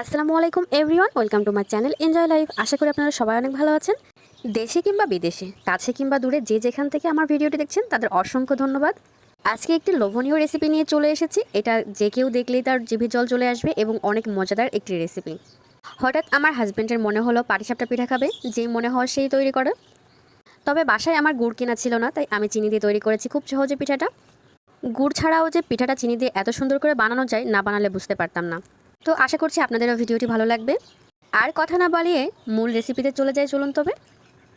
আসসালামু আলাইকুম everyone, welcome to my channel enjoy life. আশা করি আপনারা সবাই অনেক ভালো আছেন। দেশে কিংবা বিদেশে, কাছে কিংবা দূরে যে যেখান থেকে আমার ভিডিওটি দেখছেন, তাদের অসংখ্য ধন্যবাদ। আজকে একটি লোভনীয় রেসিপি নিয়ে চলে এসেছি। এটা যে কেউ দেখলেই তার জিভে জল চলে আসবে এবং অনেক মজাদার একটি রেসিপি হঠাৎ আমার হাজব্যান্ডের মনে হলো পাটিসাপটা পিঠা খাবে যেই মনে হওয়া সেই তৈরি করে। তবে বাসায় আমার গুড় কেনা ছিল না, তাই আমি চিনি দিয়ে তৈরি করেছি খুব সহজে পিঠাটা। গুড় ছাড়াও যে পিঠাটা চিনি দিয়ে এত সুন্দর করে বানানো যায়, না বানালে বুঝতে পারতাম না। তো আশা করছি আপনাদেরও ভিডিওটি ভালো লাগবে। আর কথা না বাড়িয়ে মূল রেসিপিতে চলে যাই, চলুন তবে।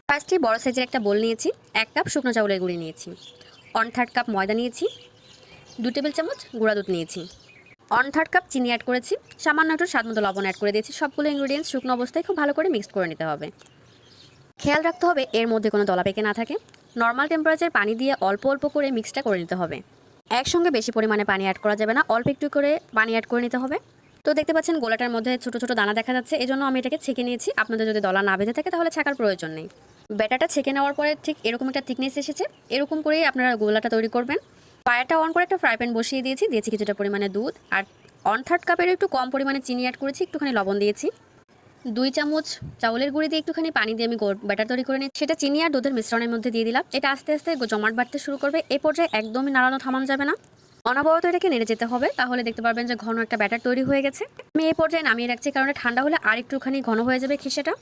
ফার্স্টে বড় সাইজের একটা বোল নিয়েছি, এক কাপ শুকনো চাউলের গুঁড়ি নিয়েছি। ওয়ান থার্ড কাপ ময়দা নিয়েছি, দু টেবিল চামচ গুঁড়া দুধ নিয়েছি। ওয়ান থার্ড কাপ চিনি অ্যাড করেছি, সামান্য একটু স্বাদ মতো লবণ অ্যাড করে দিয়েছি। সবগুলো ইনগ্রিডিয়েন্টস শুকনো অবস্থায় খুব ভালো করে মিক্স করে নিতে হবে। খেয়াল রাখতে হবে, এর মধ্যে কোনো দলা পেকে না থাকে। নর্মাল টেম্পারেচার পানি দিয়ে অল্প অল্প করে মিক্সটা করে নিতে হবে। একসঙ্গে বেশি পরিমাণে পানি অ্যাড করা যাবে না, অল্প একটু করে পানি অ্যাড করে নিতে হবে। তো দেখতে পাচ্ছেন গোলাটার মধ্যে ছোট ছোট দানা দেখা যাচ্ছে। এই জন্য আমি এটাকে ছেঁকে নিয়েছি। আপনাদের যদি দলা না বেঁধে থাকে তাহলে ছাকার প্রয়োজন নেই। ব্যাটাটা ছেঁকে নেওয়ার পরে ঠিক এরকম একটা থিকনেস এসেছে। এরকম করেই আপনারা গোলাটা তৈরি করবেন। ফায়ারটা অন করে একটা ফ্রাই প্যান বসিয়ে দিয়েছি। দিয়েছি কিছুটা পরিমাণে দুধ। আর ওয়ান থার্ড কাপের একটু কম পরিমাণে চিনি অ্যাড করেছি। একটুখানি লবণ দিয়েছি। দুই চামচ চাউলের গুঁড়ি দিয়ে একটুখানি পানি দিয়ে আমি ব্যাটার তৈরি করে নিই সেটা চিনি আর দুধের মিশ্রণের মধ্যে দিয়ে দিলাম। এটা আস্তে আস্তে জমাট বাড়তে শুরু করবে। এই পর্যায়ে একদমই নাড়ানো থামানো যাবে না। অনবরত এটাকে নেড়ে যেতে হবে। তাহলে দেখতে পারবেন যে ঘন একটা ব্যাটার তৈরি হয়ে গেছে। আমি এই পর্যায়ে নামিয়ে রাখছি কারণ ঠান্ডা হলে আর একটুখানি ঘন হয়ে যাবে খিসেটা।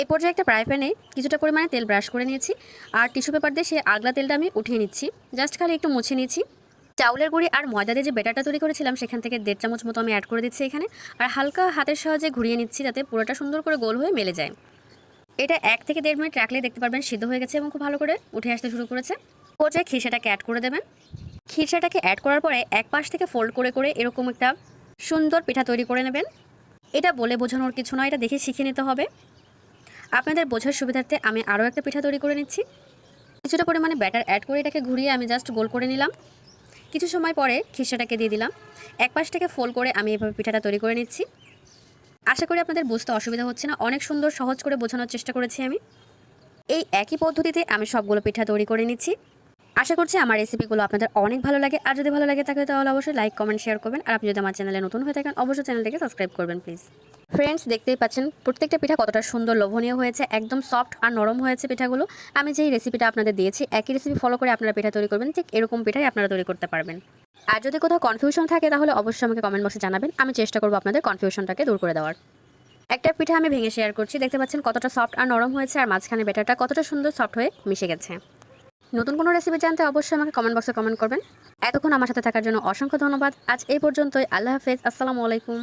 এই পর্যায়ে একটা ফ্রাই প্যানে কিছুটা পরিমাণে তেল ব্রাশ করে নিয়েছি। আর টিস্যু পেপার দিয়ে সেই আগলা তেলটা আমি উঠিয়ে নিচ্ছি। জাস্ট খালি একটু মুছে নিয়েছি। চাউলের গুঁড়ি আর ময়দা দিয়ে যে বেটারটা তৈরি করেছিলাম, সেখান থেকে দেড় চামচ মতো আমি অ্যাড করে দিচ্ছি এখানে। আর হালকা হাতের সাহায্যে ঘুরিয়ে নিচ্ছি যাতে পুরোটা সুন্দর করে গোল হয়ে মেলে যায়। এটা এক থেকে দেড় মিনিট রাখলে দেখতে পারবেন সিদ্ধ হয়ে গেছে এবং খুব ভালো করে উঠে আসতে শুরু করেছে। পর্যায়ে খিসাটাকে অ্যাড করে দেবেন। খিরসাটাকে অ্যাড করার পরে এক পাশ থেকে ফোল্ড করে করে এরকম একটা সুন্দর পিঠা তৈরি করে নেবেন। এটা বলে বোঝানোর কিছু নয়, এটা দেখে শিখে নিতে হবে। আপনাদের বোঝার সুবিধার্থে আমি আরও একটা পিঠা তৈরি করে নিচ্ছি। কিছুটা পরিমাণে ব্যাটার অ্যাড করে এটাকে ঘুরিয়ে আমি জাস্ট গোল করে নিলাম। কিছু সময় পরে খিরসাটাকে দিয়ে দিলাম। এক পাশ থেকে ফোল্ড করে আমি এভাবে পিঠাটা তৈরি করে নিচ্ছি। আশা করি আপনাদের বুঝতে অসুবিধা হচ্ছে না। অনেক সুন্দর সহজ করে বোঝানোর চেষ্টা করেছি আমি। এই একই পদ্ধতিতে আমি সবগুলো পিঠা তৈরি করে নিচ্ছি। আশা করছি আমার রেসিপিগুলো আপনাদের অনেক ভালো লাগে। আর যদি ভালো লাগে থাকে তাহলে অবশ্যই লাইক কমেন্ট শেয়ার করবেন। আর আপনি যদি আমার চ্যানেলে নতুন হয়ে থাকেন, অবশ্যই চ্যানেলটিকে সাবস্ক্রাইব করবেন প্লিজ ফ্রেন্ডস দেখতেই পাচ্ছেন, প্রত্যেকটা পিঠা কতটা সুন্দর লোভনীয় হয়েছে, একদম সফট আর নরম হয়েছে পিঠাগুলো। আমি যেই রেসিপিটা আপনাদের দিয়েছি, একই রেসিপি ফলো করে আপনারা পিঠা তৈরি করবেন, ঠিক এরকম পিঠাই আপনারা তৈরি করতে পারবেন। আর যদি কোথাও কনফিউশন থাকে তাহলে অবশ্যই আমাকে কমেন্ট বক্সে জানাবেন, আমি চেষ্টা করব আপনাদের কনফিউশনটাকে দূর করে দেওয়ার। একটা পিঠা আমি ভেঙে শেয়ার করছি, দেখতে পাচ্ছেন কতটা সফট আর নরম হয়েছে, আর মাঝখানে বেটারটা কতটা সুন্দর সফট হয়ে মিশে গেছে। নতুন কোনো রেসিপি জানতে অবশ্যই আমাকে কমেন্ট বক্সে কমেন্ট করবেন। এতক্ষণ আমার সাথে থাকার জন্য অসংখ্য ধন্যবাদ। আজ এই পর্যন্তই। আল্লাহ হাফেজ। আসসালামু আলাইকুম।